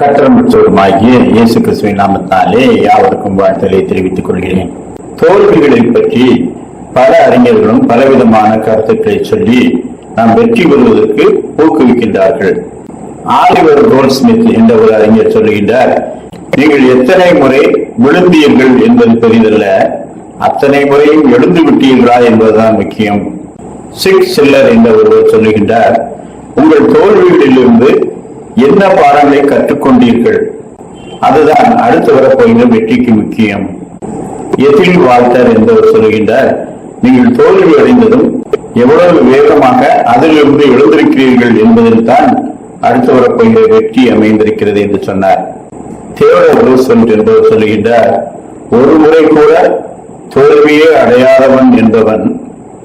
கட்டரம் இயேசு கிறிஸ்துவின் நாமத்தாலே யாவருக்கும் வாழ்த்தலை தெரிவித்துக் கொள்கிறேன். தோல்விகளை பற்றி பல அறிஞர்களும் பலவிதமான கருத்துக்களை சொல்லி நாம் வெற்றி பெறுவதற்கு ஊக்குவிக்கின்றார்கள். ஆலிவர் ஸ்மித் என்ற ஒரு அறிஞர் சொல்லுகின்றார் நீங்கள் எத்தனை முறை விழுந்தீர்கள் என்பது பெரிதல்ல அத்தனை முறையும் எழுந்து விட்டீர்களா என்பதுதான் முக்கியம். சிக் சில்லர் என்ற ஒருவர் சொல்லுகின்றார் உங்கள் தோல்விகளிலிருந்து என்ன பாடங்களை கற்றுக்கொண்டீர்கள்? அதுதான் அடுத்து வரப்போகிற வெற்றிக்கு முக்கியம். எதில் வாழ்த்தர் என்பவர் சொல்கின்றார் நீங்கள் தோல்வி அடைந்ததும் எவ்வளவு வேகமாக அதிலிருந்து எழுந்திருக்கிறீர்கள் என்பதில் தான் அடுத்து வரப்போகிற வெற்றி அமைந்திருக்கிறது என்று சொன்னார். தேவடர் ரூசெல்ட் என்பவர் சொல்லுகின்றார் ஒரு முறை கூட தோல்வியே அடையாதவன் என்பவன்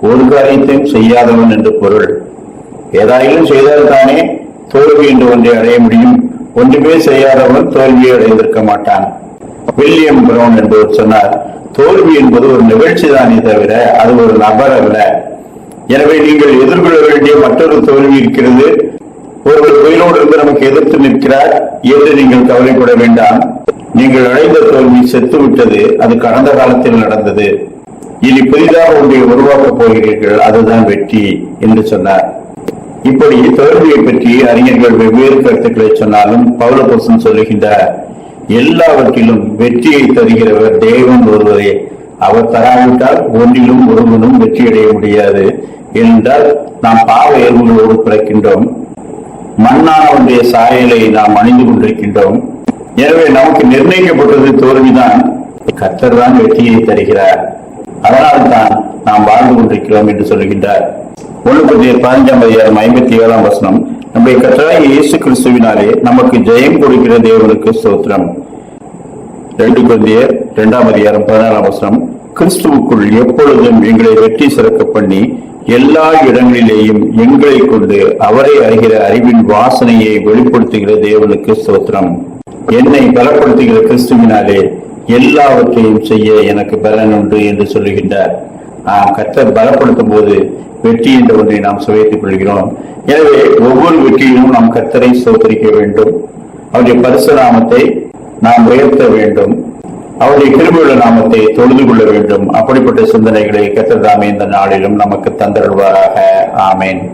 ஒரு காரியத்தையும் செய்யாதவன் என்று பொருள். ஏதாயிலும் செய்தால் தானே தோல்வி என்று ஒன்றை அடைய முடியும். ஒன்றுமே செய்யாதவன் தோல்வியை அடைந்திருக்க மாட்டான். வில்லியம் பிரவுன் என்பவர் சொன்னார் தோல்வி என்பது ஒரு நிகழ்ச்சி தானே தவிர அது ஒரு நபர் அல்ல. எனவே நீங்கள் எதிர்கொள்ள வேண்டிய மற்றொரு தோல்வி இருக்கிறது. ஒருவர் உயிரோடு இருந்து நமக்கு எதிர்த்து நிற்கிறார் என்று நீங்கள் கவலைப்பட வேண்டாம். நீங்கள் அடைந்த தோல்வி செத்து விட்டது அது கடந்த காலத்தில் நடந்தது. இனி புதிதாக ஒன்றை உருவாக்கப் போகிறீர்கள் அதுதான் வெற்றி என்று சொன்னார். இப்படி தோல்வியை பற்றி அறிஞர்கள் வெவ்வேறு கருத்துக்களை சொன்னாலும் பௌலபோசன் சொல்லுகின்றார் எல்லாவற்றிலும் வெற்றியை தருகிறவர் தேவன் ஒருவரே. அவர் தராவிட்டால் ஒன்றிலும் ஒருவனும் வெற்றியடைய முடியாது என்றால் நாம் பாவ இயல்புகளோடு பிறக்கின்றோம். மண்ணானவனுடைய சாயலை நாம் அணிந்து கொண்டிருக்கின்றோம். எனவே நமக்கு நிர்ணயிக்கப்பட்டது தோல்விதான். கர்த்தர் தான் வெற்றியை தருகிறார். அதனால் தான் நாம் வாழ்ந்து கொண்டிருக்கிறோம் என்று சொல்லுகின்றார். ஒன்று பதினஞ்சாம் அதிகாரம் ஐம்பத்தி ஏழாம் வசனம். நம்முடைய கர்த்தராகிய இயேசு கிறிஸ்துவினாலே நமக்கு ஜெயம் கொடுக்கிற தேவனுக்கு ஸ்தோத்திரம். ரெண்டு குழந்தையர் இரண்டாம் அதிகாரம் பதினாறாம் வசனம். கிறிஸ்துவுக்குள் எப்பொழுதும் எங்களை வெற்றி சிறக்க பண்ணி எல்லா இடங்களிலேயும் எங்களை கொண்டு அவரை அறிகிற அறிவின் வாசனையை வெளிப்படுத்துகிற தேவனுக்கு ஸ்தோத்திரம். என்னை பலப்படுத்துகிற கிறிஸ்துவினாலே எல்லாவற்றையும் செய்ய எனக்கு பலன் உண்டு என்று சொல்லுகின்றார். நாம் பலப்படுத்தும் போது வெற்றி என்ற ஒன்றை நாம் சுவைத்துக் கொள்கிறோம். எனவே ஒவ்வொரு வெற்றியிலும் நாம் கத்தரை சோதரிக்க வேண்டும். அவருடைய பரிசு நாமத்தை நாம் உயர்த்த வேண்டும். அவருடைய கிருமியுள்ள நாமத்தை தொழுது கொள்ள வேண்டும். அப்படிப்பட்ட சிந்தனைகளை கத்ததாமே இந்த நாளிலும் நமக்கு தந்தருள்வாராக. ஆமேன்.